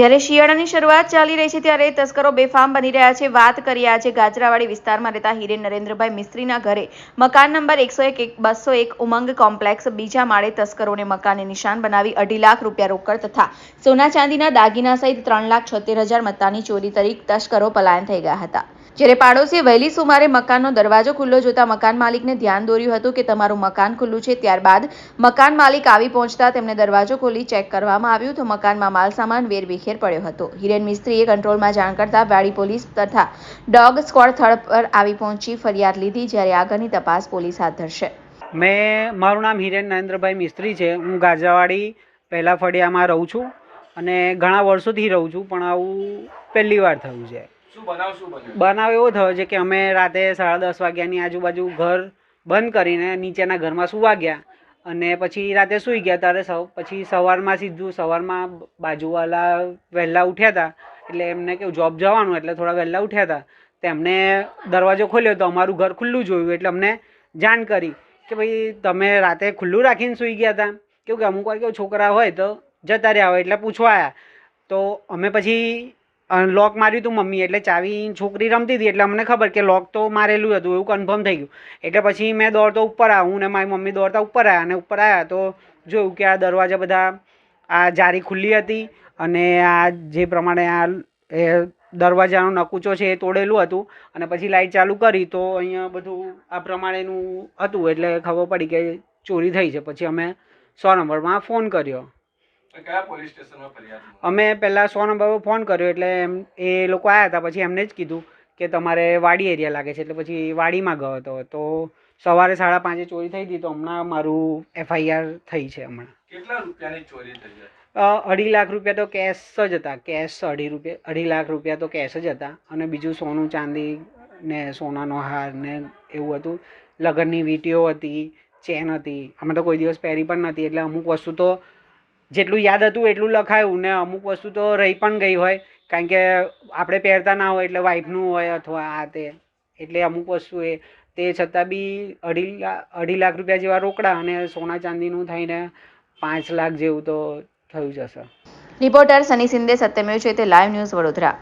જ્યારે શિયાળાની શરૂઆત ચાલી રહી છે ત્યારે તસ્કરો બેફામ બની રહ્યા છે, વાત કરીએ છે. ગાજરાવાડી વિસ્તારમાં રહેતા હિરેન નરેન્દ્રભાઈ મિસ્ત્રીના ઘરે મકાન નંબર એકસો એક એક બસો એક ઉમંગ કોમ્પ્લેક્સ બીજા માળે તસ્કરોને મકાને નિશાન બનાવી અઢી લાખ રૂપિયા રોકડ તથા સોના ચાંદીના દાગીના સહિત ત્રણ લાખ છોતેર હજાર મત્તાની ચોરી તરીકે તસ્કરો પલાયન થઈ ગયા હતા. જ્યારે પાડોશીએ વહેલી સુમારે મકાનનો દરવાજો ખુલ્લો જોતા મકાન માલિકને ધ્યાન દોર્યું હતું કે તમારું મકાન ખુલ્લું છે, ત્યારબાદ મકાન માલિક આવી પહોંચતા તેમને દરવાજો ખોલી ચેક કરવામાં આવ્યું તો મકાનમાં માલસામાન વેરવિખેર પડ્યો હતો. હિરેન મિસ્ત્રીએ કંટ્રોલમાં જાણ કરતા વાડી પોલીસ તથા ડોગ સ્ક્વોડ સ્થળ પર આવી પહોંચી ફરિયાદ લીધી, જ્યારે આગળની તપાસ પોલીસ હાથ ધરશે. મેં, મારું નામ હિરેન નરેન્દ્રભાઈ મિસ્ત્રી છે. હું ગાજાવાડી પહેલા ફળિયામાં રહું છું અને ઘણા વર્ષોથી રહું છું, પણ આવું પહેલી વાર થયું છે. બનાવ એવો થયો છે કે અમે રાતે સાડા દસ વાગ્યાની આજુબાજુ ઘર બંધ કરીને નીચેના ઘરમાં સુવા ગયા અને પછી રાતે સૂઈ ગયા ત્યારે સૌ પછી સવારમાં સીધું સવારમાં બાજુવાળા વહેલા ઉઠ્યા હતા. એટલે એમને કેવું જોબ જવાનું એટલે થોડા વહેલા ઉઠ્યા હતા. તેમણે દરવાજો ખોલ્યો તો અમારું ઘર ખુલ્લું જોયું એટલે અમને જાણ કરી કે ભાઈ, તમે રાતે ખુલ્લું રાખીને સૂઈ ગયા હતા. કેવું કે અમુક વાર કેવું છોકરા હોય તો જતા રહ્યા હોય એટલે પૂછવા આવ્યા તો અમે પછી લોક માર્યું હતું મમ્મી એટલે ચાવી છોકરી રમતી હતી એટલે અમને ખબર કે લોક તો મારેલું હતું એવું કન્ફર્મ થઈ ગયું. એટલે પછી મેં દોડતો ઉપર આવ્યા, હું ને મારી મમ્મી દોડતા ઉપર આવ્યા અને ઉપર આવ્યા તો જોયું કે આ દરવાજા બધા આ જારી ખુલ્લી હતી અને આ જે પ્રમાણે આ એ દરવાજાનો નકુચો છે એ તોડેલું હતું અને પછી લાઇટ ચાલુ કરી તો અહીંયા બધું આ પ્રમાણેનું હતું એટલે ખબર પડી કે ચોરી થઈ છે. પછી અમે સો નંબરમાં ફોન કર્યો. અમે પહેલાં સો નંબર પર ફોન કર્યો એટલે એમ એ લોકો આવ્યા હતા પછી એમને જ કીધું કે તમારે વાડી એરિયા લાગે છે એટલે પછી વાડીમાં ગયો હતો. તો સવારે સાડા પાંચે ચોરી થઈ હતી તો હમણાં મારું એફઆઈઆર થઈ છે હમણાં. કેટલા રૂપિયાની ચોરી થઈ અઢી લાખ રૂપિયા તો કેશ જ હતા કેશ અઢી રૂપિયા અઢી લાખ રૂપિયા તો કેશ જ હતા. અને બીજું સોનું ચાંદી ને સોનાનો હાર ને એવું હતું. લગ્નની વીંટીઓ હતી ચેન હતી. અમે તો કોઈ દિવસ પહેરી પણ નથી એટલે અમુક વસ્તુ તો જેટલું યાદ હતું એટલું લખાયું ને અમુક વસ્તુ તો રહી પણ ગઈ હોય, કારણ કે આપણે પહેરતા ના હોય એટલે વાઈફનું હોય અથવા આ તે. એટલે અમુક વસ્તુ એ. તે છતાં બી અઢી અઢી લાખ રૂપિયા જેવા રોકડા અને સોના ચાંદીનું થઈને પાંચ લાખ જેવું તો થયું જશે રિપોર્ટર સની સિંધે સત્યમેવ છે તે લાઈવ ન્યૂઝ વડોદરા.